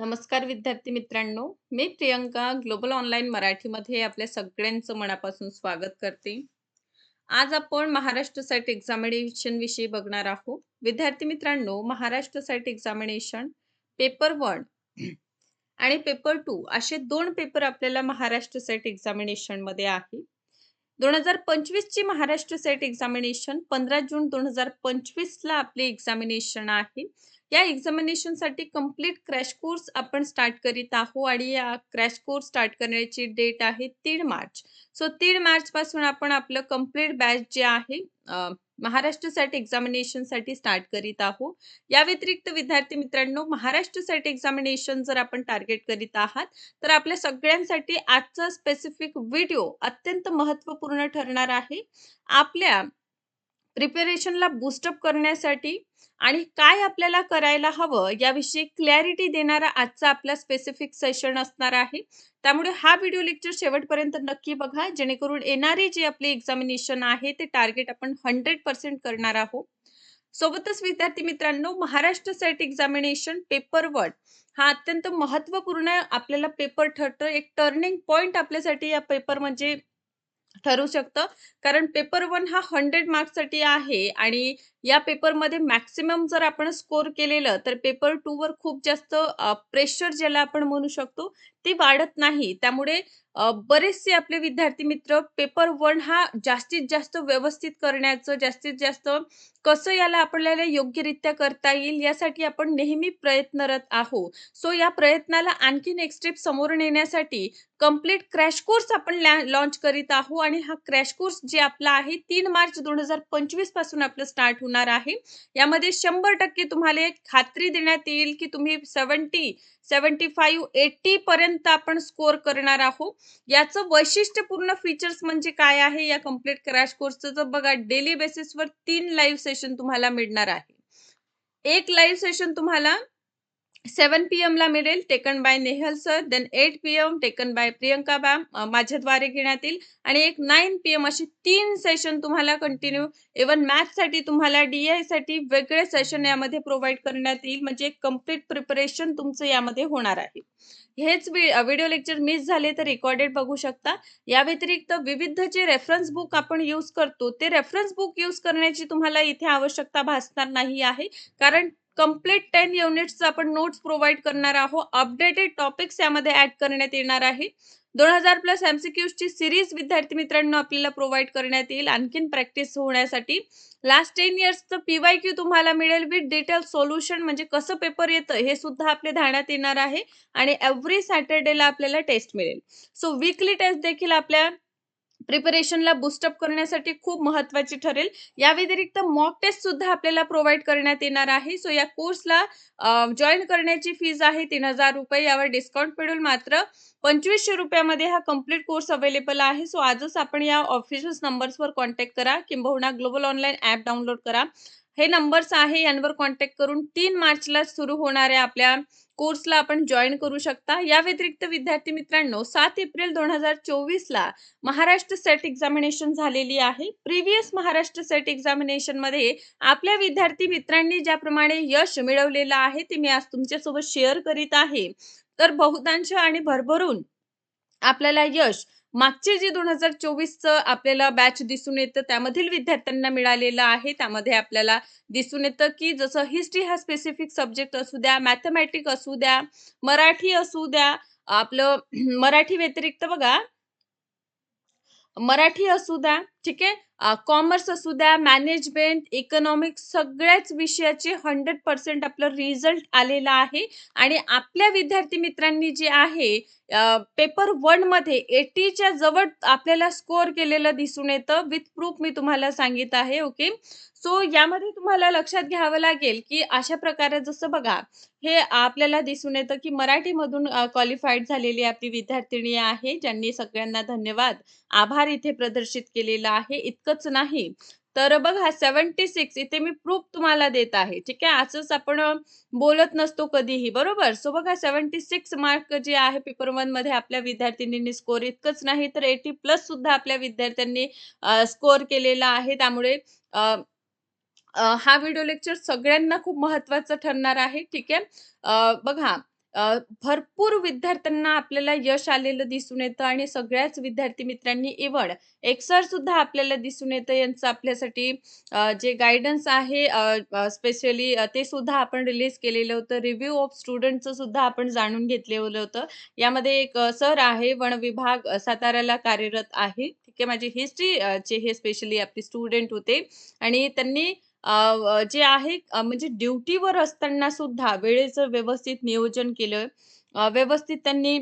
नमस्कार विद्यार्थी मित्रांनो. मी प्रियंका ग्लोबल ऑनलाईन मराठीमध्ये आपल्या सगळ्यांचं मनापासून स्वागत करते. आज आपण महाराष्ट्र साईट एक्झामिनेशन विषयी बघणार आहोत. विद्यार्थी मित्रांनो Maharashtra SET examination paper one आणि पेपर टू असे दोन पेपर आपल्याला महाराष्ट्र साईट एक्झामिनेशनमध्ये आहे. दोन हजार पंचवीस ची महाराष्ट्र सेट एक्झामिनेशन पंधरा जून दोन हजार पंचवीस ला एक्झामिनेशन आहे. या एक्झामिनेशनसाठी कंप्लीट क्रॅश कोर्स आपण स्टार्ट करीत आहोत आणि या क्रॅश कोर्स स्टार्ट करण्याची डेट आहे तीन मार्च. सो तीन मार्चपासून आपण आपलं कंप्लीट बॅच जे आहे महाराष्ट्र सेट स्टार्ट करीत आहोत. या व्यतिरिक्त विद्यार्थी मित्रांनो महाराष्ट्र सेट एक्झामिनेशन जर आपण टार्गेट करीत आहात तर आपल्या सगळ्यांसाठी आजचा स्पेसिफिक व्हिडिओ अत्यंत महत्त्वपूर्ण ठरणार आहे. आपल्या प्रिपेरेशनला बूस्टअप करण्यासाठी आणि काय आपल्याला करायला हवं याविषयी क्लॅरिटी देणारा आजचा आपला स्पेसिफिक सेशन असणार आहे. त्यामुळे हा व्हिडिओ लेक्चर शेवटपर्यंत नक्की बघा. जेणेकरून येणारे जे आपले एक्झामिनेशन आहे ते टार्गेट आपण हंड्रेड पर्सेंट करणार आहोत. सोबतच विद्यार्थी मित्रांनो Maharashtra SET examination paper one हा अत्यंत महत्त्वपूर्ण आपल्याला पेपर ठरतो एक टर्निंग पॉइंट आपल्यासाठी या पेपर म्हणजे ठरू शकतं. कारण पेपर वन हा हंड्रेड मार्क्ससाठी आहे आणि या पेपरमध्ये मॅक्सिमम जर आपण स्कोर केलेलं तर पेपर टू वर खूप जास्त प्रेशर ज्याला आपण म्हणू शकतो ते वाढत नाही. त्यामुळे बरेचसे आपले विद्यार्थी मित्र पेपर वन हा जास्तीत जास्त व्यवस्थित करण्याचं जास्तीत जास्त कसं याला आपल्याला योग्यरित्या करता येईल यासाठी आपण नेहमी प्रयत्नरत आहोत. सो या प्रयत्नाला आणखीन एक स्टेप समोर नेण्यासाठी कंप्लीट क्रॅश कोर्स आपण लॉन्च करीत आहोत आणि हा क्रॅश कोर्स जे आपला आहे तीन मार्च दोन हजार पंचवीसपासून आपलं स्टार्ट होणार आहे. यामध्ये शंभर टक्के तुम्हाला एक खात्री देण्यात येईल की तुम्ही सेवन्टी सेवन्टी फाईव्ह एटी पर्यंत आपण स्कोर करणार आहोत. याचं वैशिष्ट्यपूर्ण फीचर्स म्हणजे काय आहे? या कंप्लीट क्रॅश कोर्सचं बघा. डेली बेसिसवर तीन लाईव्ह सेशन तुम्हाला मिळणार आहे. एक लाईव्ह सेशन तुम्हाला सेवन पी ला मिळेल. Taken by Nehal sir then eight P M taken by Priyanka ma'am माझ्याद्वारे घेण्यात येईल. आणि एक नाईन पी एम अशी तीन सेशन तुम्हाला कंटिन्यू इवन मॅथ्ससाठी तुम्हाला डी आयसाठी वेगळे सेशन यामध्ये प्रोव्हाइड करण्यात येईल. म्हणजे एक कंप्लीट प्रिपरेशन तुमचं यामध्ये होणार आहे. हेच व्हिडिओ लेक्चर मिस झाले तर रेकॉर्डेड बघू शकता. या व्यतिरिक्त विविध जे रेफरन्स बुक आपण यूज करतो ते रेफरन्स बुक यूज करण्याची तुम्हाला इथे आवश्यकता भासणार नाही आहे. कारण कंप्लीट टेन युनिट्स आपण नोट्स प्रोव्हाइड करणार आहोत. अपडेटेड टॉपिक्स यामध्ये ऍड करण्यात येणार आहे. दोन हजार प्लस ची सिरीज विद्यार्थी मित्रांनो आपल्याला प्रोव्हाइड करण्यात येईल. आणखीन प्रॅक्टिस होण्यासाठी. लास्ट टेन इयर्सचं पीवाय क्यू तुम्हाला मिळेल विथ डिटेल सोल्युशन म्हणजे कसं पेपर येतं हे सुद्धा आपले धाण्यात येणार आहे. आणि एव्हरी सॅटर्डेला आपल्याला टेस्ट मिळेल. सो वीकली टेस्ट देखील आपल्या प्रिपरेशनला बुस्टअप करण्यासाठी खूप महत्वाची ठरेल. या व्यतिरिक्त मॉक टेस्ट सुद्धा आपल्याला प्रोव्हाइड करण्यात येणार आहे. सो या कोर्सला जॉईन करण्याची फीज आहे तीन हजार रुपये. यावर डिस्काउंट मिळून मात्र पंचवीसशे रुपयामध्ये हा कंप्लीट कोर्स अवेलेबल आहे. सो आजच आपण या ऑफिशियल नंबर्सवर कॉन्टॅक्ट करा. किंबहुना ग्लोबल ऑनलाईन ऍप डाउनलोड करा. हे नंबर्स आहे यांवर कॉन्टॅक्ट करून तीन मार्चला सुरू होणाऱ्या आपल्या कोर्सला आपण जॉईन करू शकता. या व्यतिरिक्त विद्यार्थी मित्रांनो सात एप्रिल दोन हजार चोवीसला महाराष्ट्र सेट एक्झामिनेशन झालेली आहे. प्रिव्हियस महाराष्ट्र सेट एक्झामिनेशनमध्ये आपल्या विद्यार्थी मित्रांनी ज्याप्रमाणे यश मिळवलेलं आहे ते मी आज तुमच्यासोबत शेअर करीत आहे. तर बहुतांश आणि भरभरून आपल्याला यश मागचे जे दोन हजार चोवीसचं आपल्याला बॅच दिसून येतं त्यामधील विद्यार्थ्यांना मिळालेलं आहे. त्यामध्ये आपल्याला दिसून येतं की जसं हिस्ट्री हा स्पेसिफिक सब्जेक्ट असू द्या मॅथमॅटिक असू द्या मराठी असू द्या आपलं मराठी व्यतिरिक्त बघा. मराठी असू द्या ठीक आहे? कॉमर्स असू द्या मॅनेजमेंट इकॉनॉमिक्स सगळ्याच विषयाचे हंड्रेड पर्सेंट आपलं रिझल्ट आलेला आहे. आणि आपल्या विद्यार्थी मित्रांनी जे आहे पेपर वनमध्ये एटीच्या जवळ आपल्याला स्कोअर केलेलं दिसून येतं. विथ प्रूफ मी तुम्हाला सांगित आहे ओके सो यामध्ये तुम्हाला लक्षात घ्यावं लागेल की अशा प्रकारे जसं बघा हे आपल्याला दिसून येतं की मराठीमधून क्वालिफाईड झालेली आपली विद्यार्थिनी आहे ज्यांनी सगळ्यांना धन्यवाद. आभार इथे प्रदर्शित केलेला आहे. इतकंच नाही. तर बघा सेवन्टी सिक्स इथे मी प्रूफ तुम्हाला देत आहे. ठीक आहे? असंच आपण बोलत नसतो कधीही बरोबर? सो बघा सेव्हन्टी सिक्स मार्क जे आहे पेपर वनमध्ये आपल्या विद्यार्थिनींनी स्कोर इतकंच नाही तर एटी प्लस सुद्धा आपल्या विद्यार्थ्यांनी स्कोर केलेला आहे. त्यामुळे हा व्हिडिओ लेक्चर सगळ्यांना खूप महत्त्वाचा ठरणार आहे. ठीक आहे? बघा भरपूर विद्यार्थ्यांना आपल्याला यश आलेलं दिसून येतं आणि सगळ्याच विद्यार्थी मित्रांनी इव्हन एक सुद्धा आपल्याला दिसून येतं यांचं आपल्यासाठी जे गायडन्स आहे स्पेशली ते सुद्धा आपण रिलीज केलेलं होतं. रिव्ह्यू ऑफ स्टुडंटचं सुद्धा आपण जाणून घेतलेलं होतं. यामध्ये एक सर आहे वन विभाग साताऱ्याला कार्यरत आहे. ठीक आहे माझी हिस्ट्री चे हे स्पेशली आपले स्टुडंट होते. आणि त्यांनी अ, अ, जे आहे अ, म्हणजे ड्युटीवर असताना सुद्धा वेळेचं व्यवस्थित नियोजन केलं. अ, व्यवस्थित त्यांनी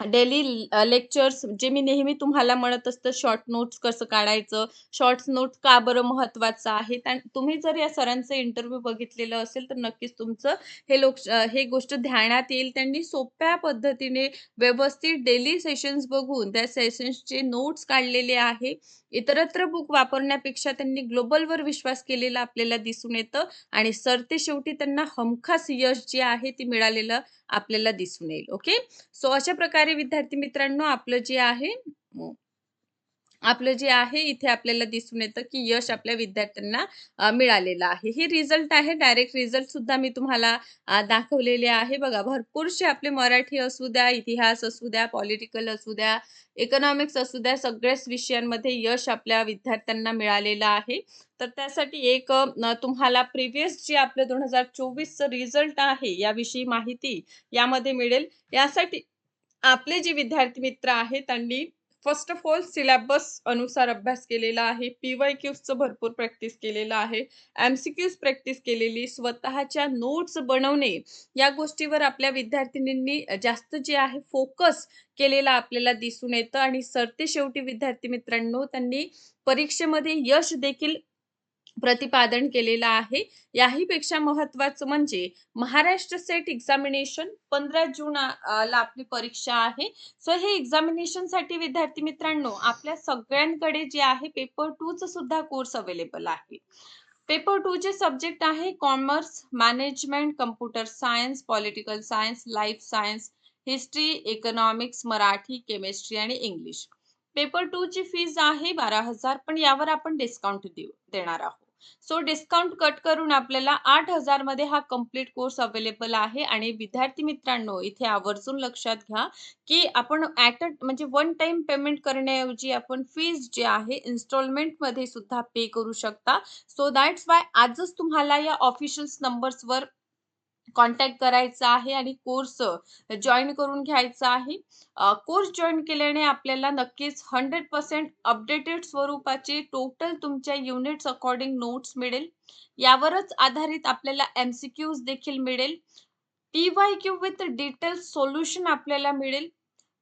डेली लेक्चर्स जे मी नेहमी तुम्हाला म्हणत असतं शॉर्ट नोट्स कसं काढायचं, शॉर्ट्स नोट्स का बरं महत्त्वाचं आहे? त्या तुम्ही जर या सरांचं इंटरव्ह्यू बघितलेलं असेल, तर नक्कीच तुमचं हे लोक हे गोष्ट ध्यानात येईल. त्यांनी सोप्या पद्धतीने व्यवस्थित डेली सेशन्स बघून त्या सेशन्सचे नोट्स काढलेले आहे. इतरत्र बुक वापरण्यापेक्षा त्यांनी ग्लोबलवर विश्वास केलेला आपल्याला दिसून येतं आणि सरतेशेवटी त्यांना हमखास यश जे आहे ते मिळालेलं आपल्याला दिसून येईल. ओके. सो अशा प्रकारे विद्यार्थी मित्रांनो आपलं जे आहे आपलं जे आहे इथे आपल्याला दिसून येतं, की यश आपल्या विद्यार्थ्यांना मिळालेलं आहे. हे रिझल्ट आहे. डायरेक्ट रिझल्ट सुद्धा मी तुम्हाला दाखवलेले आहे. बघा भरपूरसे आपले मराठी असू द्या, इतिहास असू द्या, पॉलिटिकल असू द्या, इकॉनॉमिक्स असू द्या, सगळ्याच विषयांमध्ये यश आपल्या विद्यार्थ्यांना मिळालेलं आहे. तर त्यासाठी एक तुम्हाला प्रिव्हियस जे आपलं 2024चं रिझल्ट आहे याविषयी माहिती यामध्ये मिळेल. यासाठी आपले जे विद्यार्थी मित्र आहेत त्यांनी फर्स्ट ऑफ ऑल सिलॅबस अनुसार अभ्यास केलेला आहे. पी-वाय-क्यूजचं भरपूर प्रॅक्टिस केलेलं आहे. एम-सी-क्यूज प्रॅक्टिस केलेली, स्वतःच्या नोट्स बनवणे या गोष्टीवर आपल्या विद्यार्थिनींनी जास्त जे आहे फोकस केलेला आपल्याला दिसून येतं आणि सरतेशेवटी विद्यार्थी मित्रांनो त्यांनी परीक्षेमध्ये यश देखील प्रतिपादन केलेलं आहे. याही पेक्षा म्हणजे महाराष्ट्र सेट एक्झामिनेशन 15 जून ला आपली परीक्षा आहे. सो हे एक्झामिनेशनसाठी विद्यार्थी मित्रांनो आपल्या सगळ्यांकडे जे आहे पेपर टूचं सुद्धा कोर्स अवेलेबल आहे. पेपर टू चे सब्जेक्ट आहे commerce, management, computer science, political science, life science, history, economics, Marathi, chemistry आणि इंग्लिश. पेपर टू ची फीज आहे बारा हजार पण यावर आपण डिस्काउंट देऊ देणार आहोत. सो डिस्काउंट कट करून आपल्याला 8,000 मध्ये हा कंप्लीट कोर्स अवेलेबल आहे आणि विद्यार्थी मित्रांनो इथे आवर्जून लक्षात घ्या, की आपण ॲट अ म्हणजे वन टाइम पेमेंट करण्याऐवजी आपण फीज जे आहे इन्स्टॉलमेंटमध्ये सुद्धा पे करू शकता. सो दॅट्स वाय आजच तुम्हाला या ऑफिशियल्स नंबर्सवर कॉन्टॅक्ट करायचा आहे आणि कोर्स जॉईन करून घ्यायचा आहे. कोर्स जॉईन केल्याने आपल्याला नक्कीच 100% अपडेटेड स्वरूपाचे टोटल तुमच्या युनिट्स अकॉर्डिंग नोट्स मिळेल. यावरच आधारित आपल्याला एम-सी-क्यूज देखील मिळेल. पी-वाय-क्यू विथ डिटेल सोल्युशन आपल्याला मिळेल.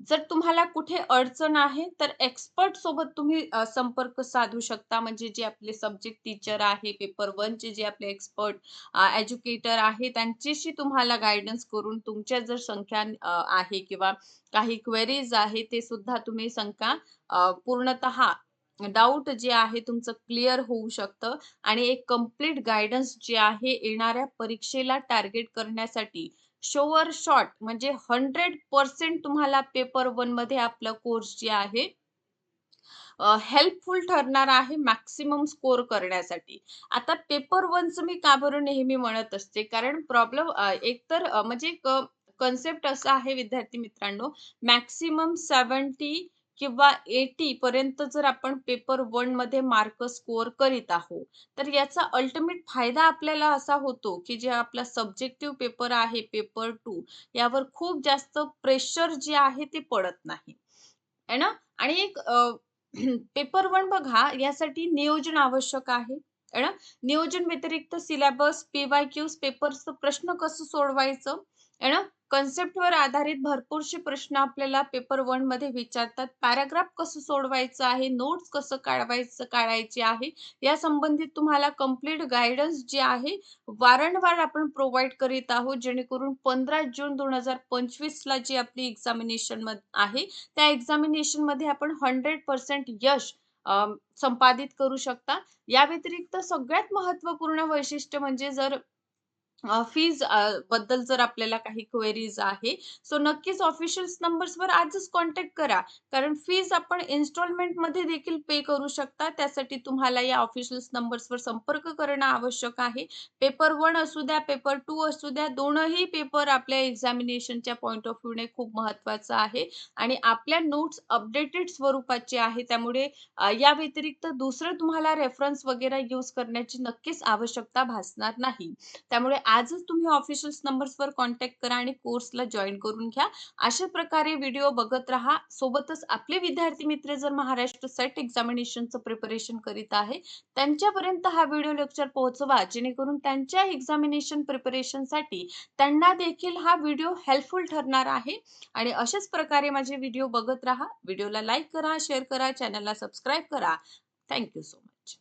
जर तुम्हाला कुठे अडचण आहे, तर एक्सपर्ट सोबत तुम्ही संपर्क साधू शकता. म्हणजे जे आपले सब्जेक्ट टीचर आहे, पेपर 1 चे जे आपले एक्सपर्ट एज्युकेटर आहे, त्यांच्याशी तुम्हाला गायडन्स करून तुमच्या जर संख्या आहे किंवा काही क्वेरीज आहे, ते सुद्धा तुम्ही संख्या पूर्णत पूर्णतः डाऊट जे आहे तुमचं क्लिअर होऊ शकतं आणि एक कंप्लीट गायडन्स जे आहे येणाऱ्या परीक्षेला टार्गेट करण्यासाठी शोअर शॉर्ट म्हणजे 100% तुम्हाला पेपर वनमध्ये आपला कोर्स जे आहे हेल्पफुल ठरणार आहे मॅक्सिमम स्कोर करण्यासाठी. आता पेपर वनचं मी का बरं नेहमी म्हणत असते, कारण प्रॉब्लेम एकतर म्हणजे कन्सेप्ट असा आहे विद्यार्थी मित्रांनो, मॅक्सिमम 70 किंवा एटी पर्यंत जर आपण पेपर वनमध्ये मार्क स्कोअर करीत आहोत, तर याचा अल्टिमेट फायदा आपल्याला असा होतो, की जे आपला सब्जेक्टिव्ह पेपर आहे, पेपर टू यावर खूप जास्त प्रेशर जे आहे ते पडत नाही. है ना? आणि एक पेपर वन बघा यासाठी नियोजन आवश्यक आहे. ना? नियोजन व्यतिरिक्त सिलेबस, पीवाय क्यूज पेपरचं प्रश्न कसं सोडवायचं, है ना? कन्सेप्टवर आधारित भरपूरसे प्रश्न आपल्याला पेपर वनमध्ये विचारतात. पॅराग्राफ कसं सोडवायचं आहे, नोट्स कसं काढवायचं काढायचे आहे, या संबंधित तुम्हाला कंप्लीट गायडन्स जे आहे वारंवार आपण प्रोव्हाइड करीत आहोत. जेणेकरून 15 जून 2025 ला जी आपली एक्झामिनेशन आहे, त्या एक्झामिनेशनमध्ये आपण 100% यश संपादित करू शकता. या व्यतिरिक्त सगळ्यात महत्त्वपूर्ण वैशिष्ट्य म्हणजे जर फीजबद्दल जर आपल्याला काही क्वेरीज आहे, सो नक्कीच ऑफिशियल नंबर्सवर आजच कॉन्टॅक्ट करा. कारण फीज आपण इन्स्टॉलमेंटमध्ये देखील पे करू शकता. त्यासाठी तुम्हाला या ऑफिशियल नंबर्सवर संपर्क करणं आवश्यक आहे. पेपर वन असू द्या, पेपर टू असू द्या, दोनही पेपर आपल्या एक्झामिनेशनच्या पॉइंट ऑफ व्ह्यूने खूप महत्त्वाचं आहे आणि आपल्या नोट्स अपडेटेड स्वरूपाचे आहे. त्यामुळे या व्यतिरिक्त दुसरं तुम्हाला रेफरन्स वगैरे यूज करण्याची नक्कीच आवश्यकता भासणार नाही. त्यामुळे आजच तुम्ही ऑफिशियल नंबर्सवर कॉन्टॅक्ट करा आणि कोर्सला जॉईन करून घ्या. अशा प्रकारे व्हिडिओ बघत राहा. सोबतच आपले विद्यार्थी मित्र जर महाराष्ट्र सेट एक्झामिनेशनचं प्रिपरेशन करीत आहे, त्यांच्यापर्यंत हा व्हिडिओ लेक्चर पोहोचवा, जेणेकरून त्यांच्या एक्झामिनेशन प्रिपरेशनसाठी त्यांना देखील हा व्हिडिओ हेल्पफुल ठरणार आहे. आणि अशाच प्रकारे माझे व्हिडिओ बघत राहा. व्हिडिओला लाईक करा, शेअर करा, चॅनलला सबस्क्राईब करा. Thank so much.